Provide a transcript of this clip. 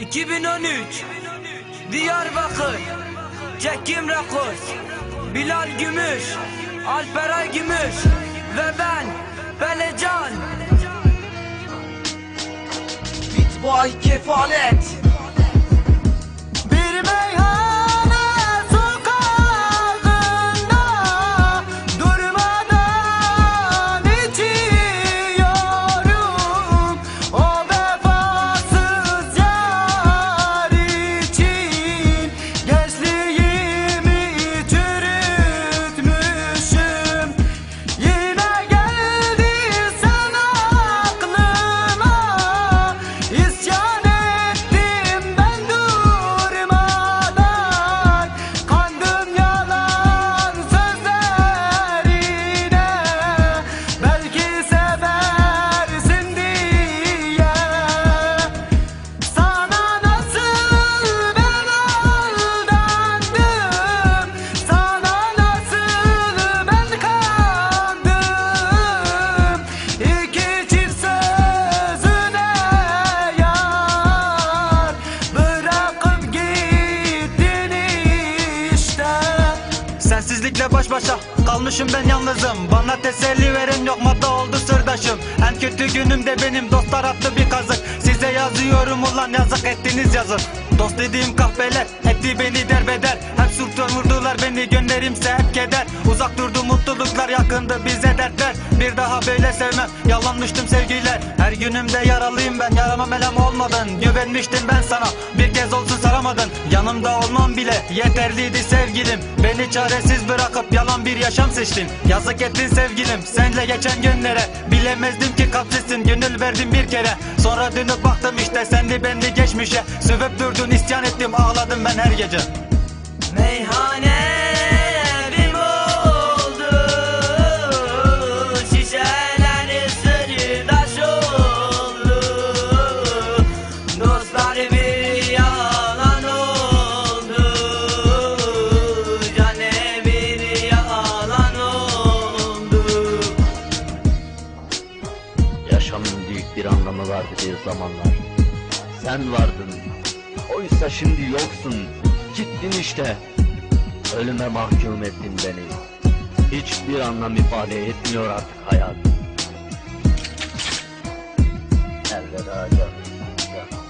2013 Diyarbakır Çekim Rekords Bilal Gümüş Alperay Gümüş Ve ben Pelecan Bitboy kefalet baş başa kalmışım ben yalnızım. Bana teselli veren yok madde oldu sırdaşım. En kötü günümde benim dostlar attı bir kazık. Size yazıyorum ulan yazık ettiniz yazık. Dost dediğim kahpeler etti beni derbeder. Hep sürtüyor vurdular beni gönderimse Bir daha böyle sevmem. Yalanmıştım sevgiler. Her günümde yaralıyım ben. Yarama melem olmadın Güvenmiştim ben sana. Bir kez olsun saramadın. Yanımda olmam bile yeterliydi sevgilim. Beni çaresiz bırakıp yalan bir yaşam seçtin. Yazık ettin sevgilim. Senle geçen günlere Bilemezdim ki kalpsizsin gönül verdim bir kere. Sonra dönüp baktım işte sendi bendi geçmişe. Sövüp durdun isyan ettim. Ağladım ben her gece. Meyhane Yaşamın büyük bir anlamı vardı bir zamanlar. Sen vardın. Oysa şimdi yoksun. Gittin işte. Ölüme mahkum ettin beni. Hiçbir anlam ifade etmiyor artık hayat. Elveda canım. canım.